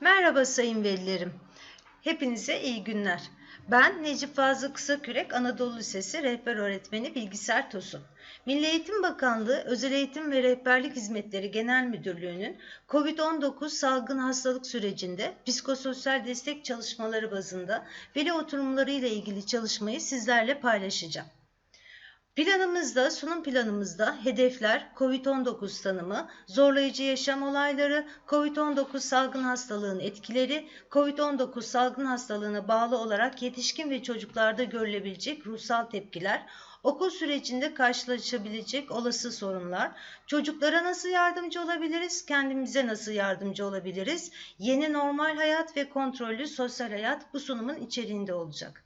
Merhaba sayın velilerim. Hepinize iyi günler. Ben Necip Fazıl Kısakürek Anadolu Lisesi rehber öğretmeni Bilgisayar Tosun. Milli Eğitim Bakanlığı Özel Eğitim ve Rehberlik Hizmetleri Genel Müdürlüğü'nün COVID-19 salgın hastalık sürecinde psikososyal destek çalışmaları bazında veli oturumları ile ilgili çalışmayı sizlerle paylaşacağım. Planımızda, sunum planımızda hedefler COVID-19 tanımı, zorlayıcı yaşam olayları, COVID-19 salgın hastalığın etkileri, COVID-19 salgın hastalığına bağlı olarak yetişkin ve çocuklarda görülebilecek ruhsal tepkiler, okul sürecinde karşılaşabilecek olası sorunlar, çocuklara nasıl yardımcı olabiliriz, kendimize nasıl yardımcı olabiliriz, yeni normal hayat ve kontrollü sosyal hayat bu sunumun içeriğinde olacak.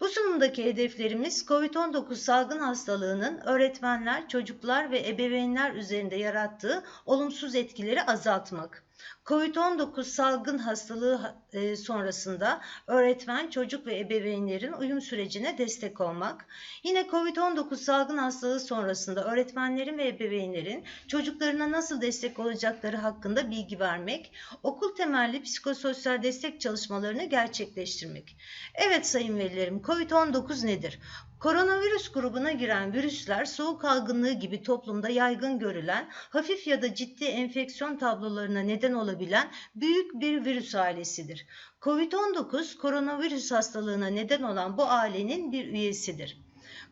Bu sunumdaki hedeflerimiz COVID-19 salgın hastalığının öğretmenler, çocuklar ve ebeveynler üzerinde yarattığı olumsuz etkileri azaltmak. Covid-19 salgın hastalığı e, sonrasında öğretmen, çocuk ve ebeveynlerin uyum sürecine destek olmak. Yine Covid-19 salgın hastalığı sonrasında öğretmenlerin ve ebeveynlerin çocuklarına nasıl destek olacakları hakkında bilgi vermek. Okul temelli psikososyal destek çalışmalarını gerçekleştirmek. Evet sayın velilerim, Covid-19 nedir? Koronavirüs grubuna giren virüsler soğuk algınlığı gibi toplumda yaygın görülen hafif ya da ciddi enfeksiyon tablolarına neden olabilen büyük bir virüs ailesidir. Covid-19 koronavirüs hastalığına neden olan bu ailenin bir üyesidir.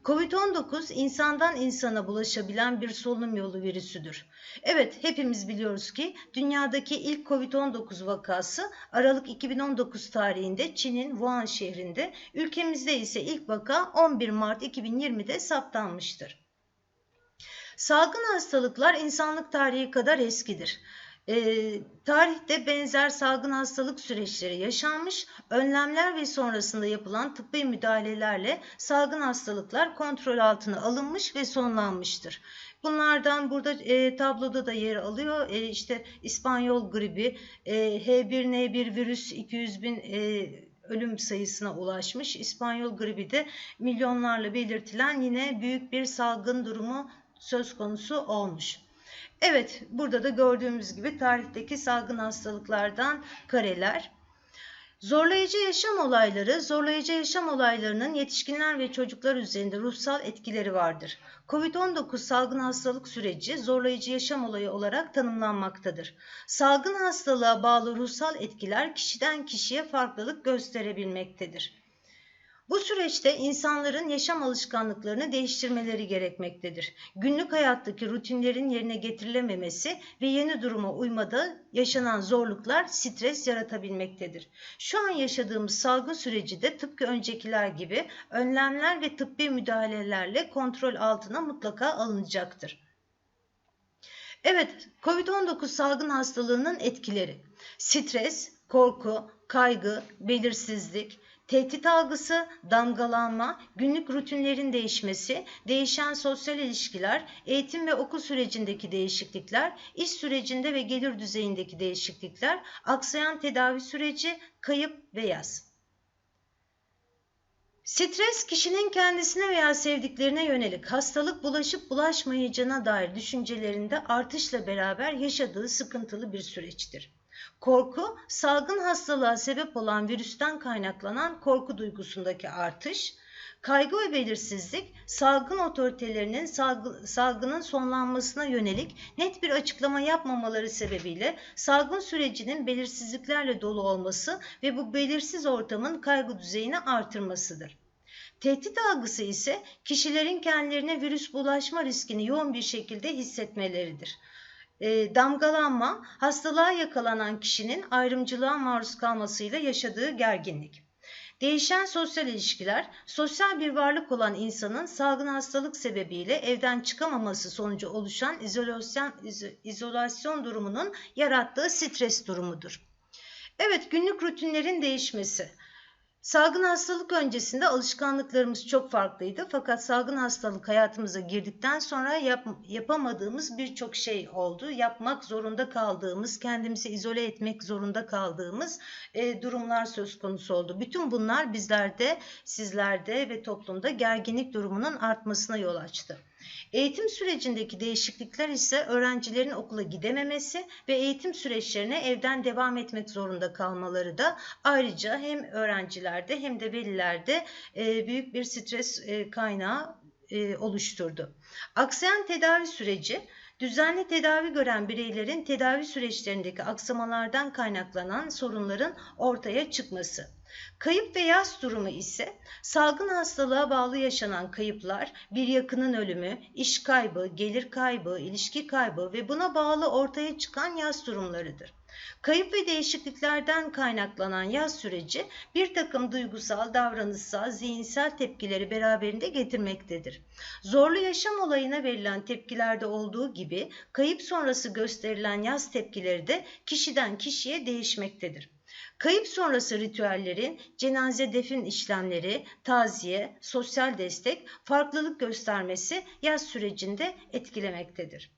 Covid-19 insandan insana bulaşabilen bir solunum yolu virüsüdür. Evet, hepimiz biliyoruz ki dünyadaki ilk Covid-19 vakası Aralık 2019 tarihinde Çin'in Wuhan şehrinde, ülkemizde ise ilk vaka 11 Mart 2020'de saptanmıştır. Salgın hastalıklar insanlık tarihi kadar eskidir. E, tarihte benzer salgın hastalık süreçleri yaşanmış, önlemler ve sonrasında yapılan tıbbi müdahalelerle salgın hastalıklar kontrol altına alınmış ve sonlanmıştır. Bunlardan burada e, tabloda da yer alıyor. E, işte İspanyol gribi, e, H1N1 virüs 200 bin e, ölüm sayısına ulaşmış. İspanyol gribi de milyonlarla belirtilen yine büyük bir salgın durumu söz konusu olmuş. Evet, burada da gördüğümüz gibi tarihteki salgın hastalıklardan kareler. Zorlayıcı yaşam olayları, zorlayıcı yaşam olaylarının yetişkinler ve çocuklar üzerinde ruhsal etkileri vardır. Covid-19 salgın hastalık süreci zorlayıcı yaşam olayı olarak tanımlanmaktadır. Salgın hastalığa bağlı ruhsal etkiler kişiden kişiye farklılık gösterebilmektedir. Bu süreçte insanların yaşam alışkanlıklarını değiştirmeleri gerekmektedir. Günlük hayattaki rutinlerin yerine getirilememesi ve yeni duruma uymada yaşanan zorluklar stres yaratabilmektedir. Şu an yaşadığımız salgın süreci de tıpkı öncekiler gibi önlemler ve tıbbi müdahalelerle kontrol altına mutlaka alınacaktır. Evet, COVID-19 salgın hastalığının etkileri. Stres, korku, kaygı, belirsizlik, Tehdit algısı, damgalanma, günlük rutinlerin değişmesi, değişen sosyal ilişkiler, eğitim ve okul sürecindeki değişiklikler, iş sürecinde ve gelir düzeyindeki değişiklikler, aksayan tedavi süreci, kayıp ve yaz. Stres kişinin kendisine veya sevdiklerine yönelik hastalık bulaşıp bulaşmayacağına dair düşüncelerinde artışla beraber yaşadığı sıkıntılı bir süreçtir. Korku, salgın hastalığa sebep olan virüsten kaynaklanan korku duygusundaki artış, kaygı ve belirsizlik, salgın otoritelerinin salgı, salgının sonlanmasına yönelik net bir açıklama yapmamaları sebebiyle salgın sürecinin belirsizliklerle dolu olması ve bu belirsiz ortamın kaygı düzeyini artırmasıdır. Tehdit algısı ise kişilerin kendilerine virüs bulaşma riskini yoğun bir şekilde hissetmeleridir e, damgalanma hastalığa yakalanan kişinin ayrımcılığa maruz kalmasıyla yaşadığı gerginlik. Değişen sosyal ilişkiler, sosyal bir varlık olan insanın salgın hastalık sebebiyle evden çıkamaması sonucu oluşan izolasyon, izolasyon durumunun yarattığı stres durumudur. Evet, günlük rutinlerin değişmesi. Salgın hastalık öncesinde alışkanlıklarımız çok farklıydı. Fakat salgın hastalık hayatımıza girdikten sonra yap, yapamadığımız birçok şey oldu. Yapmak zorunda kaldığımız, kendimizi izole etmek zorunda kaldığımız e, durumlar söz konusu oldu. Bütün bunlar bizlerde, sizlerde ve toplumda gerginlik durumunun artmasına yol açtı. Eğitim sürecindeki değişiklikler ise öğrencilerin okula gidememesi ve eğitim süreçlerine evden devam etmek zorunda kalmaları da ayrıca hem öğrencilerde hem de velilerde e, büyük bir stres e, kaynağı e, oluşturdu. Aksayan tedavi süreci Düzenli tedavi gören bireylerin tedavi süreçlerindeki aksamalardan kaynaklanan sorunların ortaya çıkması. Kayıp ve yas durumu ise salgın hastalığa bağlı yaşanan kayıplar, bir yakının ölümü, iş kaybı, gelir kaybı, ilişki kaybı ve buna bağlı ortaya çıkan yas durumlarıdır. Kayıp ve değişikliklerden kaynaklanan yaz süreci bir takım duygusal, davranışsal, zihinsel tepkileri beraberinde getirmektedir. Zorlu yaşam olayına verilen tepkilerde olduğu gibi kayıp sonrası gösterilen yaz tepkileri de kişiden kişiye değişmektedir. Kayıp sonrası ritüellerin cenaze defin işlemleri, taziye, sosyal destek, farklılık göstermesi yaz sürecinde etkilemektedir.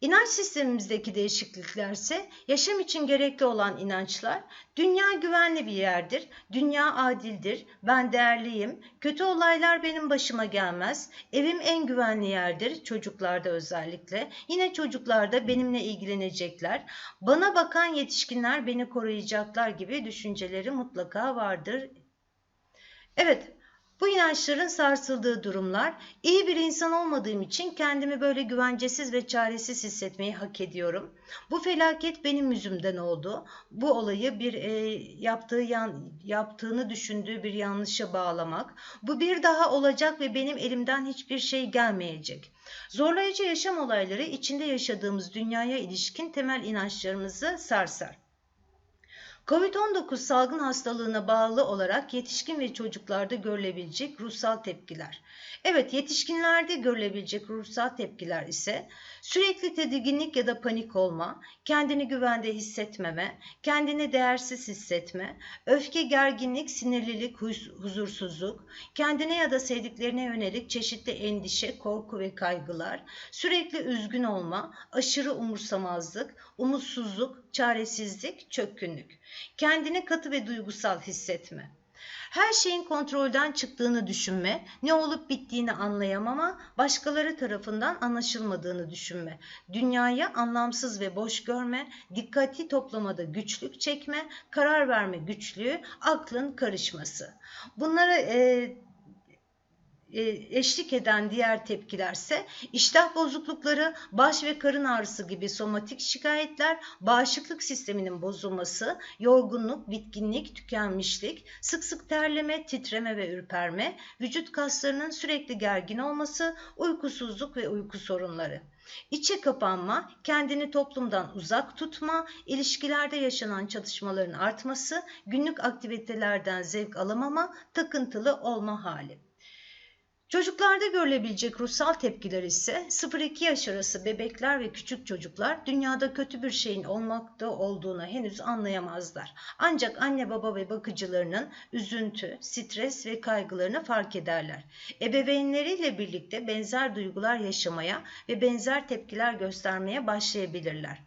İnanç sistemimizdeki değişiklikler ise yaşam için gerekli olan inançlar, dünya güvenli bir yerdir, dünya adildir, ben değerliyim, kötü olaylar benim başıma gelmez, evim en güvenli yerdir, çocuklarda özellikle, yine çocuklarda benimle ilgilenecekler, bana bakan yetişkinler beni koruyacaklar gibi düşünceleri mutlaka vardır. Evet, bu inançların sarsıldığı durumlar, iyi bir insan olmadığım için kendimi böyle güvencesiz ve çaresiz hissetmeyi hak ediyorum. Bu felaket benim yüzümden oldu. Bu olayı bir e, yaptığı yan, yaptığını düşündüğü bir yanlışa bağlamak. Bu bir daha olacak ve benim elimden hiçbir şey gelmeyecek. Zorlayıcı yaşam olayları içinde yaşadığımız dünyaya ilişkin temel inançlarımızı sarsar. Covid-19 salgın hastalığına bağlı olarak yetişkin ve çocuklarda görülebilecek ruhsal tepkiler. Evet yetişkinlerde görülebilecek ruhsal tepkiler ise sürekli tedirginlik ya da panik olma, kendini güvende hissetmeme, kendini değersiz hissetme, öfke, gerginlik, sinirlilik, huzursuzluk, kendine ya da sevdiklerine yönelik çeşitli endişe, korku ve kaygılar, sürekli üzgün olma, aşırı umursamazlık, umutsuzluk, çaresizlik, çökkünlük, kendini katı ve duygusal hissetme. Her şeyin kontrolden çıktığını düşünme, ne olup bittiğini anlayamama, başkaları tarafından anlaşılmadığını düşünme, dünyayı anlamsız ve boş görme, dikkati toplamada güçlük çekme, karar verme güçlüğü, aklın karışması. Bunlara e, eşlik eden diğer tepkilerse iştah bozuklukları, baş ve karın ağrısı gibi somatik şikayetler, bağışıklık sisteminin bozulması, yorgunluk, bitkinlik, tükenmişlik, sık sık terleme, titreme ve ürperme, vücut kaslarının sürekli gergin olması, uykusuzluk ve uyku sorunları. İçe kapanma, kendini toplumdan uzak tutma, ilişkilerde yaşanan çatışmaların artması, günlük aktivitelerden zevk alamama, takıntılı olma hali. Çocuklarda görülebilecek ruhsal tepkiler ise 0-2 yaş arası bebekler ve küçük çocuklar dünyada kötü bir şeyin olmakta olduğunu henüz anlayamazlar. Ancak anne baba ve bakıcılarının üzüntü, stres ve kaygılarını fark ederler. Ebeveynleriyle birlikte benzer duygular yaşamaya ve benzer tepkiler göstermeye başlayabilirler.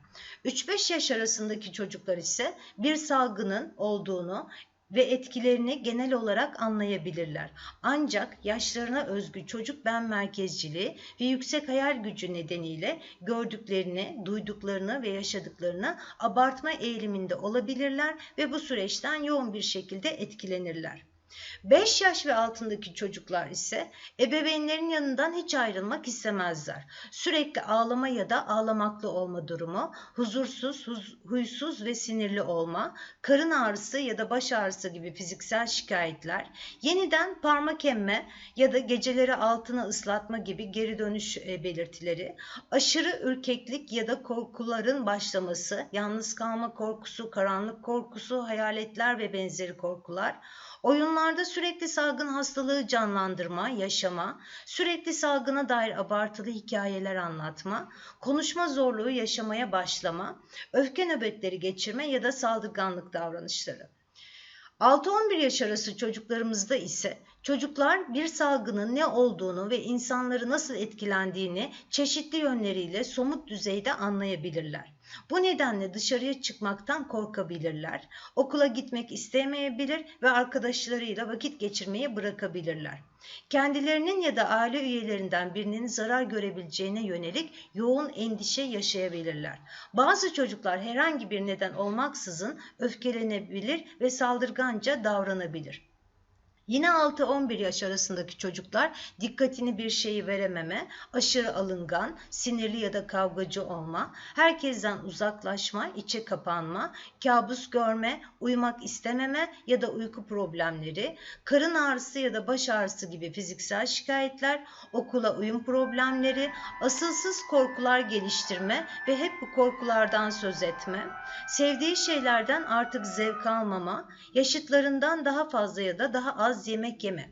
3-5 yaş arasındaki çocuklar ise bir salgının olduğunu, ve etkilerini genel olarak anlayabilirler. Ancak yaşlarına özgü çocuk ben merkezciliği ve yüksek hayal gücü nedeniyle gördüklerini, duyduklarını ve yaşadıklarını abartma eğiliminde olabilirler ve bu süreçten yoğun bir şekilde etkilenirler. 5 yaş ve altındaki çocuklar ise ebeveynlerin yanından hiç ayrılmak istemezler. Sürekli ağlama ya da ağlamaklı olma durumu, huzursuz, huz, huysuz ve sinirli olma, karın ağrısı ya da baş ağrısı gibi fiziksel şikayetler, yeniden parmak emme ya da geceleri altına ıslatma gibi geri dönüş e, belirtileri, aşırı ürkeklik ya da korkuların başlaması, yalnız kalma korkusu, karanlık korkusu, hayaletler ve benzeri korkular, Oyunlarda sürekli salgın hastalığı canlandırma, yaşama, sürekli salgına dair abartılı hikayeler anlatma, konuşma zorluğu yaşamaya başlama, öfke nöbetleri geçirme ya da saldırganlık davranışları. 6-11 yaş arası çocuklarımızda ise çocuklar bir salgının ne olduğunu ve insanları nasıl etkilendiğini çeşitli yönleriyle somut düzeyde anlayabilirler. Bu nedenle dışarıya çıkmaktan korkabilirler. Okula gitmek istemeyebilir ve arkadaşlarıyla vakit geçirmeyi bırakabilirler. Kendilerinin ya da aile üyelerinden birinin zarar görebileceğine yönelik yoğun endişe yaşayabilirler. Bazı çocuklar herhangi bir neden olmaksızın öfkelenebilir ve saldırganca davranabilir. Yine 6-11 yaş arasındaki çocuklar dikkatini bir şeyi verememe, aşırı alıngan, sinirli ya da kavgacı olma, herkesten uzaklaşma, içe kapanma, kabus görme, uyumak istememe ya da uyku problemleri, karın ağrısı ya da baş ağrısı gibi fiziksel şikayetler, okula uyum problemleri, asılsız korkular geliştirme ve hep bu korkulardan söz etme, sevdiği şeylerden artık zevk almama, yaşıtlarından daha fazla ya da daha az yemek yeme.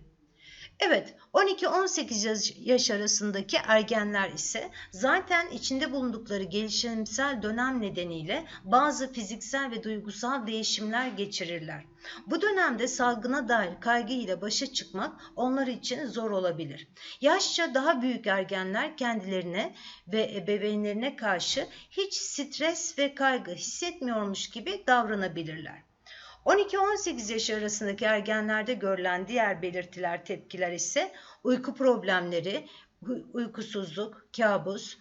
Evet, 12-18 yaş arasındaki ergenler ise zaten içinde bulundukları gelişimsel dönem nedeniyle bazı fiziksel ve duygusal değişimler geçirirler. Bu dönemde salgına dair kaygı ile başa çıkmak onlar için zor olabilir. Yaşça daha büyük ergenler kendilerine ve ebeveynlerine karşı hiç stres ve kaygı hissetmiyormuş gibi davranabilirler. 12-18 yaş arasındaki ergenlerde görülen diğer belirtiler, tepkiler ise uyku problemleri, uykusuzluk, kabus,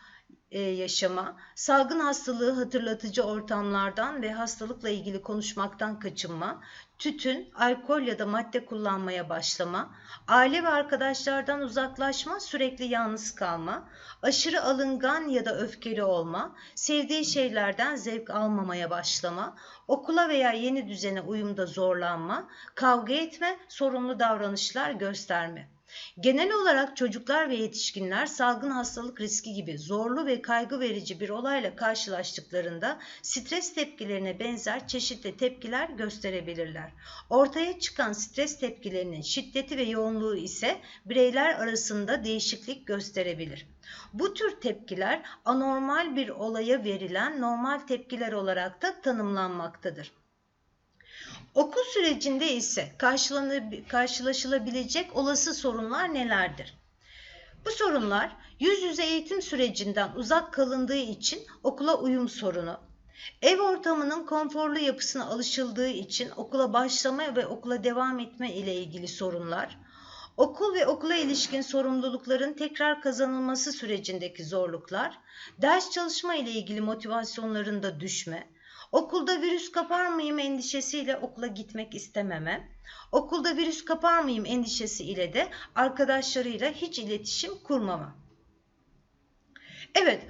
e, yaşama, salgın hastalığı hatırlatıcı ortamlardan ve hastalıkla ilgili konuşmaktan kaçınma, tütün, alkol ya da madde kullanmaya başlama, aile ve arkadaşlardan uzaklaşma, sürekli yalnız kalma, aşırı alıngan ya da öfkeli olma, sevdiği şeylerden zevk almamaya başlama, okula veya yeni düzene uyumda zorlanma, kavga etme, sorumlu davranışlar gösterme. Genel olarak çocuklar ve yetişkinler salgın hastalık riski gibi zorlu ve kaygı verici bir olayla karşılaştıklarında stres tepkilerine benzer çeşitli tepkiler gösterebilirler. Ortaya çıkan stres tepkilerinin şiddeti ve yoğunluğu ise bireyler arasında değişiklik gösterebilir. Bu tür tepkiler anormal bir olaya verilen normal tepkiler olarak da tanımlanmaktadır. Okul sürecinde ise karşılaşılabilecek olası sorunlar nelerdir? Bu sorunlar yüz yüze eğitim sürecinden uzak kalındığı için okula uyum sorunu, ev ortamının konforlu yapısına alışıldığı için okula başlama ve okula devam etme ile ilgili sorunlar, okul ve okula ilişkin sorumlulukların tekrar kazanılması sürecindeki zorluklar, ders çalışma ile ilgili motivasyonlarında düşme, Okulda virüs kapar mıyım endişesiyle okula gitmek istememe. Okulda virüs kapar mıyım endişesi ile de arkadaşlarıyla hiç iletişim kurmama. Evet,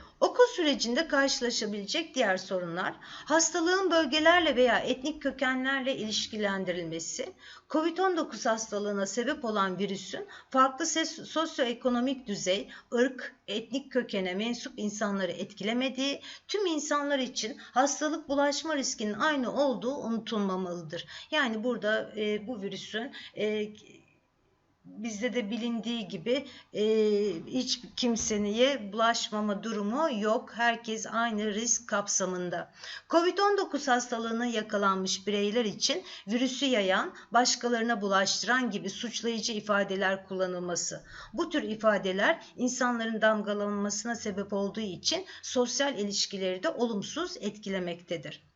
sürecinde karşılaşabilecek diğer sorunlar, hastalığın bölgelerle veya etnik kökenlerle ilişkilendirilmesi, COVID-19 hastalığına sebep olan virüsün farklı sosyoekonomik düzey, ırk, etnik kökene mensup insanları etkilemediği, tüm insanlar için hastalık bulaşma riskinin aynı olduğu unutulmamalıdır. Yani burada e, bu virüsün e, bizde de bilindiği gibi e, hiç kimseye bulaşmama durumu yok. Herkes aynı risk kapsamında. Covid-19 hastalığına yakalanmış bireyler için virüsü yayan, başkalarına bulaştıran gibi suçlayıcı ifadeler kullanılması. Bu tür ifadeler insanların damgalanmasına sebep olduğu için sosyal ilişkileri de olumsuz etkilemektedir.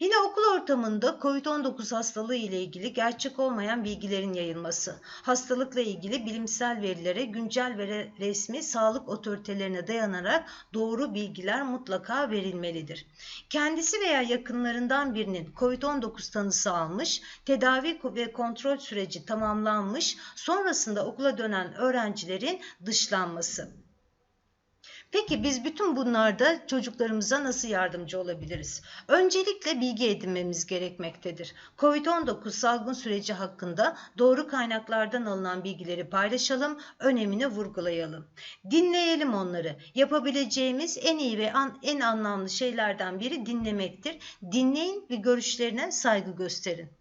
Yine okul ortamında COVID-19 hastalığı ile ilgili gerçek olmayan bilgilerin yayılması, hastalıkla ilgili bilimsel verilere, güncel ve resmi sağlık otoritelerine dayanarak doğru bilgiler mutlaka verilmelidir. Kendisi veya yakınlarından birinin COVID-19 tanısı almış, tedavi ve kontrol süreci tamamlanmış, sonrasında okula dönen öğrencilerin dışlanması. Peki biz bütün bunlarda çocuklarımıza nasıl yardımcı olabiliriz? Öncelikle bilgi edinmemiz gerekmektedir. Covid-19 salgın süreci hakkında doğru kaynaklardan alınan bilgileri paylaşalım, önemini vurgulayalım. Dinleyelim onları. Yapabileceğimiz en iyi ve an, en anlamlı şeylerden biri dinlemektir. Dinleyin ve görüşlerine saygı gösterin.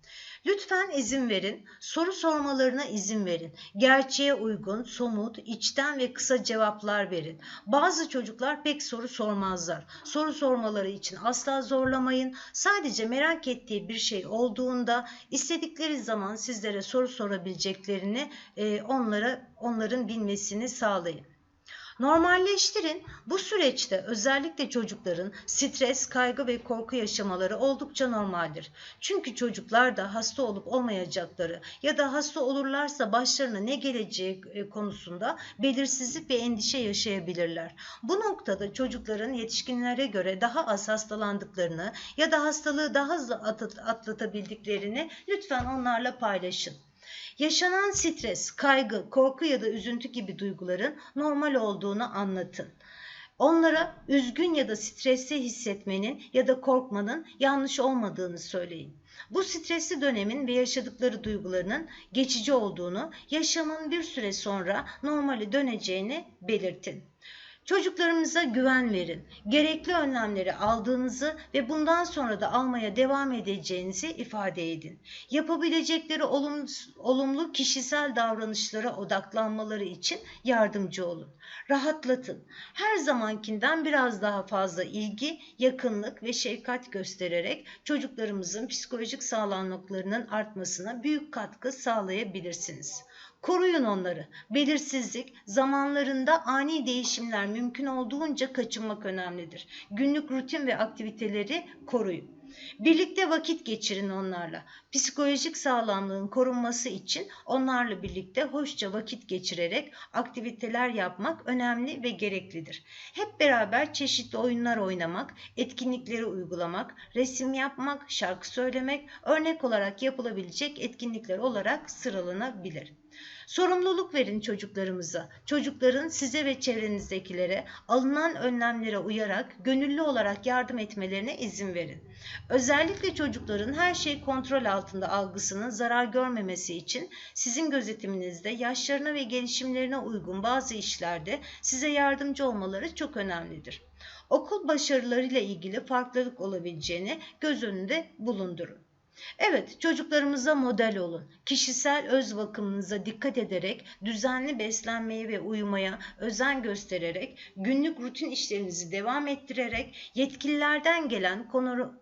Lütfen izin verin, soru sormalarına izin verin. Gerçeğe uygun, somut, içten ve kısa cevaplar verin. Bazı çocuklar pek soru sormazlar. Soru sormaları için asla zorlamayın. Sadece merak ettiği bir şey olduğunda istedikleri zaman sizlere soru sorabileceklerini e, onlara onların bilmesini sağlayın. Normalleştirin. Bu süreçte özellikle çocukların stres, kaygı ve korku yaşamaları oldukça normaldir. Çünkü çocuklar da hasta olup olmayacakları ya da hasta olurlarsa başlarına ne geleceği e, konusunda belirsizlik ve endişe yaşayabilirler. Bu noktada çocukların yetişkinlere göre daha az hastalandıklarını ya da hastalığı daha hızlı atlatabildiklerini lütfen onlarla paylaşın. Yaşanan stres, kaygı, korku ya da üzüntü gibi duyguların normal olduğunu anlatın. Onlara üzgün ya da stresli hissetmenin ya da korkmanın yanlış olmadığını söyleyin. Bu stresli dönemin ve yaşadıkları duygularının geçici olduğunu, yaşamın bir süre sonra normale döneceğini belirtin. Çocuklarımıza güven verin. Gerekli önlemleri aldığınızı ve bundan sonra da almaya devam edeceğinizi ifade edin. Yapabilecekleri olumlu kişisel davranışlara odaklanmaları için yardımcı olun. Rahatlatın. Her zamankinden biraz daha fazla ilgi, yakınlık ve şefkat göstererek çocuklarımızın psikolojik sağlamlıklarının artmasına büyük katkı sağlayabilirsiniz. Koruyun onları. Belirsizlik, zamanlarında ani değişimler mümkün olduğunca kaçınmak önemlidir. Günlük rutin ve aktiviteleri koruyun. Birlikte vakit geçirin onlarla. Psikolojik sağlamlığın korunması için onlarla birlikte hoşça vakit geçirerek aktiviteler yapmak önemli ve gereklidir. Hep beraber çeşitli oyunlar oynamak, etkinlikleri uygulamak, resim yapmak, şarkı söylemek örnek olarak yapılabilecek etkinlikler olarak sıralanabilir. Sorumluluk verin çocuklarımıza. Çocukların size ve çevrenizdekilere alınan önlemlere uyarak gönüllü olarak yardım etmelerine izin verin. Özellikle çocukların her şey kontrol altında algısının zarar görmemesi için sizin gözetiminizde yaşlarına ve gelişimlerine uygun bazı işlerde size yardımcı olmaları çok önemlidir. Okul başarılarıyla ilgili farklılık olabileceğini göz önünde bulundurun. Evet, çocuklarımıza model olun. Kişisel öz bakımınıza dikkat ederek, düzenli beslenmeye ve uyumaya özen göstererek, günlük rutin işlerinizi devam ettirerek, yetkililerden gelen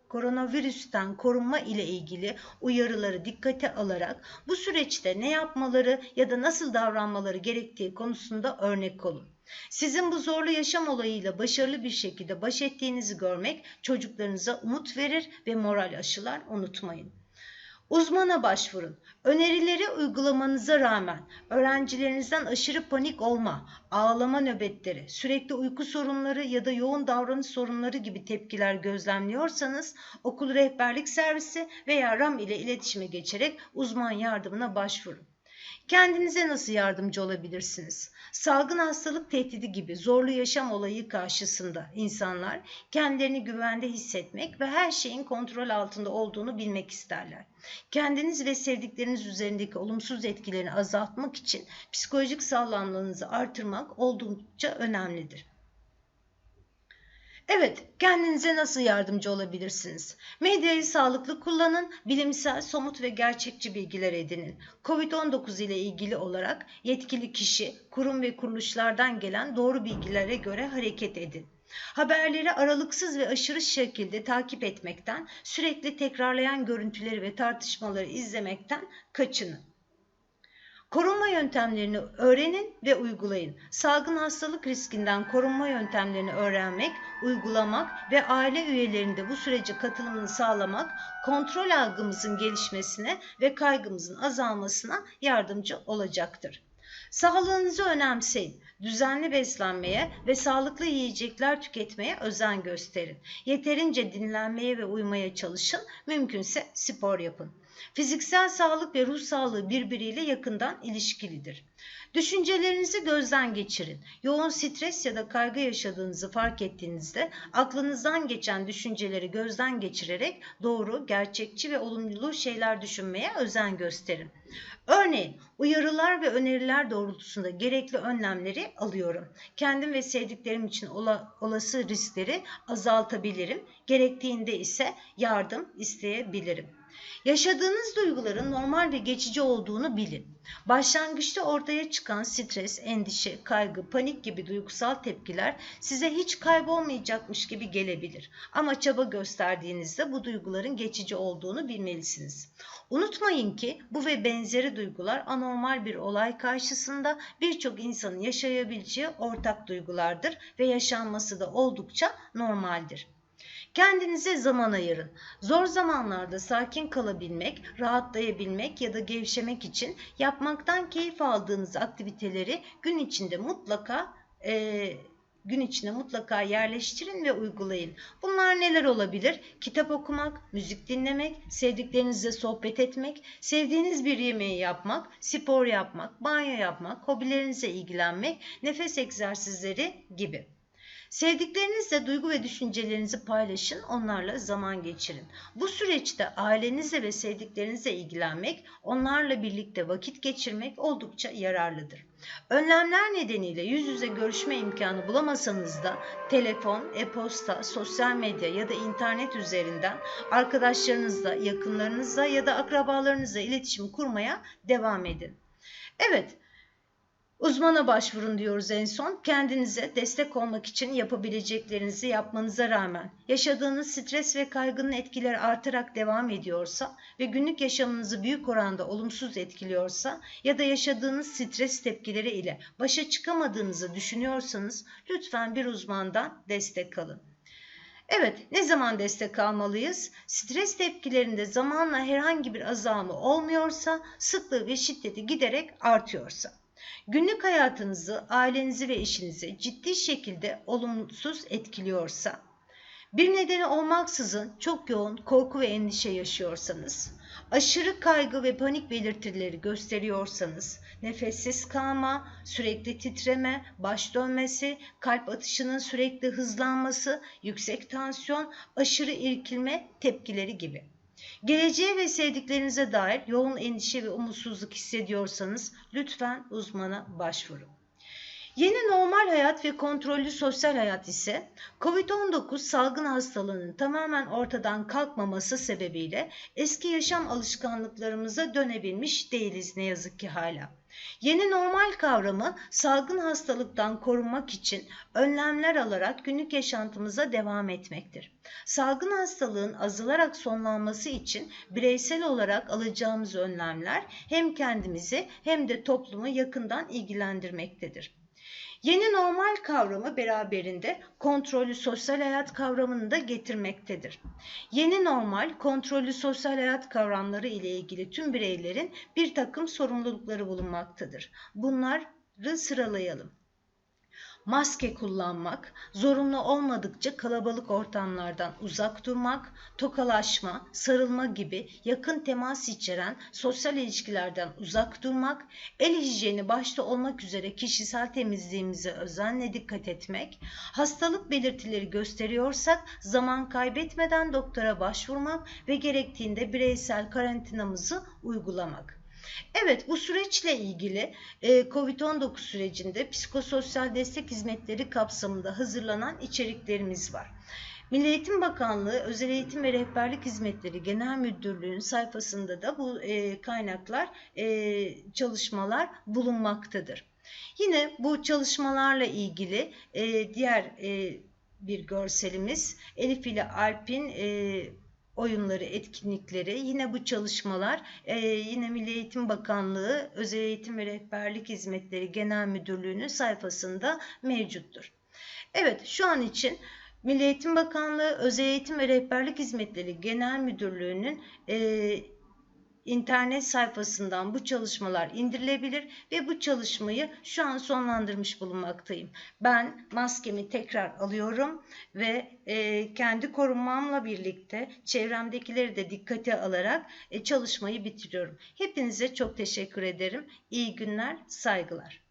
koronavirüsten korunma ile ilgili uyarıları dikkate alarak bu süreçte ne yapmaları ya da nasıl davranmaları gerektiği konusunda örnek olun. Sizin bu zorlu yaşam olayıyla başarılı bir şekilde baş ettiğinizi görmek çocuklarınıza umut verir ve moral aşılar unutmayın. Uzmana başvurun. Önerileri uygulamanıza rağmen öğrencilerinizden aşırı panik olma, ağlama nöbetleri, sürekli uyku sorunları ya da yoğun davranış sorunları gibi tepkiler gözlemliyorsanız okul rehberlik servisi veya RAM ile iletişime geçerek uzman yardımına başvurun. Kendinize nasıl yardımcı olabilirsiniz? Salgın hastalık tehdidi gibi zorlu yaşam olayı karşısında insanlar kendilerini güvende hissetmek ve her şeyin kontrol altında olduğunu bilmek isterler. Kendiniz ve sevdikleriniz üzerindeki olumsuz etkilerini azaltmak için psikolojik sağlamlığınızı artırmak oldukça önemlidir. Evet, kendinize nasıl yardımcı olabilirsiniz? Medyayı sağlıklı kullanın, bilimsel, somut ve gerçekçi bilgiler edinin. Covid-19 ile ilgili olarak yetkili kişi, kurum ve kuruluşlardan gelen doğru bilgilere göre hareket edin. Haberleri aralıksız ve aşırı şekilde takip etmekten, sürekli tekrarlayan görüntüleri ve tartışmaları izlemekten kaçının. Korunma yöntemlerini öğrenin ve uygulayın. Salgın hastalık riskinden korunma yöntemlerini öğrenmek, uygulamak ve aile üyelerinde bu sürece katılımını sağlamak kontrol algımızın gelişmesine ve kaygımızın azalmasına yardımcı olacaktır. Sağlığınızı önemseyin. Düzenli beslenmeye ve sağlıklı yiyecekler tüketmeye özen gösterin. Yeterince dinlenmeye ve uyumaya çalışın. Mümkünse spor yapın. Fiziksel sağlık ve ruh sağlığı birbiriyle yakından ilişkilidir. Düşüncelerinizi gözden geçirin. Yoğun stres ya da kaygı yaşadığınızı fark ettiğinizde aklınızdan geçen düşünceleri gözden geçirerek doğru, gerçekçi ve olumlu şeyler düşünmeye özen gösterin. Örneğin uyarılar ve öneriler doğrultusunda gerekli önlemleri alıyorum. Kendim ve sevdiklerim için ola, olası riskleri azaltabilirim. Gerektiğinde ise yardım isteyebilirim. Yaşadığınız duyguların normal ve geçici olduğunu bilin. Başlangıçta ortaya çıkan stres, endişe, kaygı, panik gibi duygusal tepkiler size hiç kaybolmayacakmış gibi gelebilir. Ama çaba gösterdiğinizde bu duyguların geçici olduğunu bilmelisiniz. Unutmayın ki bu ve benzeri duygular anormal bir olay karşısında birçok insanın yaşayabileceği ortak duygulardır ve yaşanması da oldukça normaldir. Kendinize zaman ayırın. Zor zamanlarda sakin kalabilmek, rahatlayabilmek ya da gevşemek için yapmaktan keyif aldığınız aktiviteleri gün içinde mutlaka e, gün içinde mutlaka yerleştirin ve uygulayın. Bunlar neler olabilir? Kitap okumak, müzik dinlemek, sevdiklerinizle sohbet etmek, sevdiğiniz bir yemeği yapmak, spor yapmak, banyo yapmak, hobilerinize ilgilenmek, nefes egzersizleri gibi. Sevdiklerinizle duygu ve düşüncelerinizi paylaşın, onlarla zaman geçirin. Bu süreçte ailenizle ve sevdiklerinizle ilgilenmek, onlarla birlikte vakit geçirmek oldukça yararlıdır. Önlemler nedeniyle yüz yüze görüşme imkanı bulamasanız da telefon, e-posta, sosyal medya ya da internet üzerinden arkadaşlarınızla, yakınlarınızla ya da akrabalarınızla iletişim kurmaya devam edin. Evet, Uzmana başvurun diyoruz en son. Kendinize destek olmak için yapabileceklerinizi yapmanıza rağmen yaşadığınız stres ve kaygının etkileri artarak devam ediyorsa ve günlük yaşamınızı büyük oranda olumsuz etkiliyorsa ya da yaşadığınız stres tepkileri ile başa çıkamadığınızı düşünüyorsanız lütfen bir uzmandan destek alın. Evet, ne zaman destek almalıyız? Stres tepkilerinde zamanla herhangi bir azalma olmuyorsa, sıklığı ve şiddeti giderek artıyorsa. Günlük hayatınızı, ailenizi ve işinizi ciddi şekilde olumsuz etkiliyorsa, bir nedeni olmaksızın çok yoğun korku ve endişe yaşıyorsanız, aşırı kaygı ve panik belirtileri gösteriyorsanız, nefessiz kalma, sürekli titreme, baş dönmesi, kalp atışının sürekli hızlanması, yüksek tansiyon, aşırı irkilme tepkileri gibi. Geleceğe ve sevdiklerinize dair yoğun endişe ve umutsuzluk hissediyorsanız lütfen uzmana başvurun. Yeni normal hayat ve kontrollü sosyal hayat ise COVID-19 salgın hastalığının tamamen ortadan kalkmaması sebebiyle eski yaşam alışkanlıklarımıza dönebilmiş değiliz ne yazık ki hala. Yeni normal kavramı salgın hastalıktan korunmak için önlemler alarak günlük yaşantımıza devam etmektir. Salgın hastalığın azalarak sonlanması için bireysel olarak alacağımız önlemler hem kendimizi hem de toplumu yakından ilgilendirmektedir. Yeni normal kavramı beraberinde kontrollü sosyal hayat kavramını da getirmektedir. Yeni normal, kontrollü sosyal hayat kavramları ile ilgili tüm bireylerin bir takım sorumlulukları bulunmaktadır. Bunları sıralayalım maske kullanmak, zorunlu olmadıkça kalabalık ortamlardan uzak durmak, tokalaşma, sarılma gibi yakın temas içeren sosyal ilişkilerden uzak durmak, el hijyeni başta olmak üzere kişisel temizliğimize özenle dikkat etmek, hastalık belirtileri gösteriyorsak zaman kaybetmeden doktora başvurmak ve gerektiğinde bireysel karantinamızı uygulamak. Evet bu süreçle ilgili e, COVID-19 sürecinde psikososyal destek hizmetleri kapsamında hazırlanan içeriklerimiz var. Milli Eğitim Bakanlığı Özel Eğitim ve Rehberlik Hizmetleri Genel Müdürlüğü'nün sayfasında da bu e, kaynaklar, e, çalışmalar bulunmaktadır. Yine bu çalışmalarla ilgili diğer bir görselimiz Elif ile Alp'in oyunları, etkinlikleri, yine bu çalışmalar e, yine Milli Eğitim Bakanlığı Özel Eğitim ve Rehberlik Hizmetleri Genel Müdürlüğü'nün sayfasında mevcuttur. Evet şu an için Milli Eğitim Bakanlığı Özel Eğitim ve Rehberlik Hizmetleri Genel Müdürlüğü'nün e, internet sayfasından bu çalışmalar indirilebilir ve bu çalışmayı şu an sonlandırmış bulunmaktayım. Ben maskemi tekrar alıyorum ve e, kendi korunmamla birlikte çevremdekileri de dikkate alarak e, çalışmayı bitiriyorum. Hepinize çok teşekkür ederim. İyi günler, saygılar.